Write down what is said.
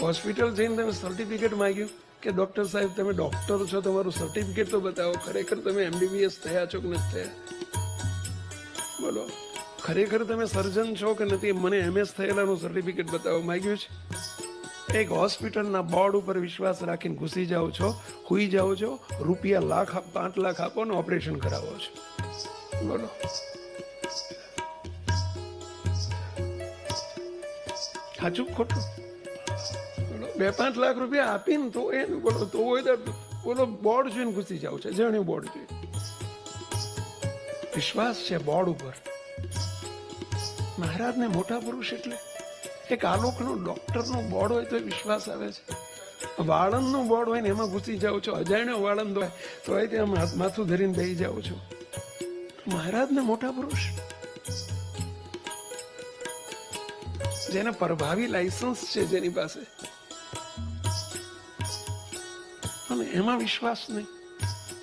Hospital જઈને તમે certificate માંગ્યું કે ડૉક્ટર સાહેબ, તમે ડૉક્ટર છો, તમારું સર્ટિફિકેટ તો બતાવો. ખરેખર તમે એમબીબીએસ થયા છો કે નથી થયા? બોલો, ખરેખર તમે સર્જન છો કે નથી? મને એમએસ થયેલાનું સર્ટિફિકેટ બતાવો માંગ્યું છે? એક હોસ્પિટલના બોર્ડ ઉપર વિશ્વાસ રાખીને ઘૂસી જાઓ છો, હુઈ જાઓ છો, રૂપિયા લાખ પાંચ લાખ આપો ને ઓપરેશન કરાવો છો. બોલો. સાચું ખોટું? બે પાંચ લાખ રૂપિયા આપીને તો એ બોલો, તો હોય તો બોલો, બોર્ડ જોઈને ઘૂસી જાવ છે જાણ્યું બોર્ડ જોઈ વિશ્વાસ છે બોર્ડ ઉપર. મહારાજને મોટા પુરુષ એટલે એક આલોકનું ડોક્ટરનું બોર્ડ હોય તો વિશ્વાસ આવે છે. વાળંદનું બોર્ડ હોય ને એમાં ઘૂસી જાઉં છો, અજાણ્યો વાળંદ હોય તો એ ત્યાં માથું ધરીને બેસી જાઉં છો. મહારાજને મોટા પુરુષ. જેને પ્રભાવી લાયસન્સ છે જેની પાસે અને એમાં વિશ્વાસ નહીં.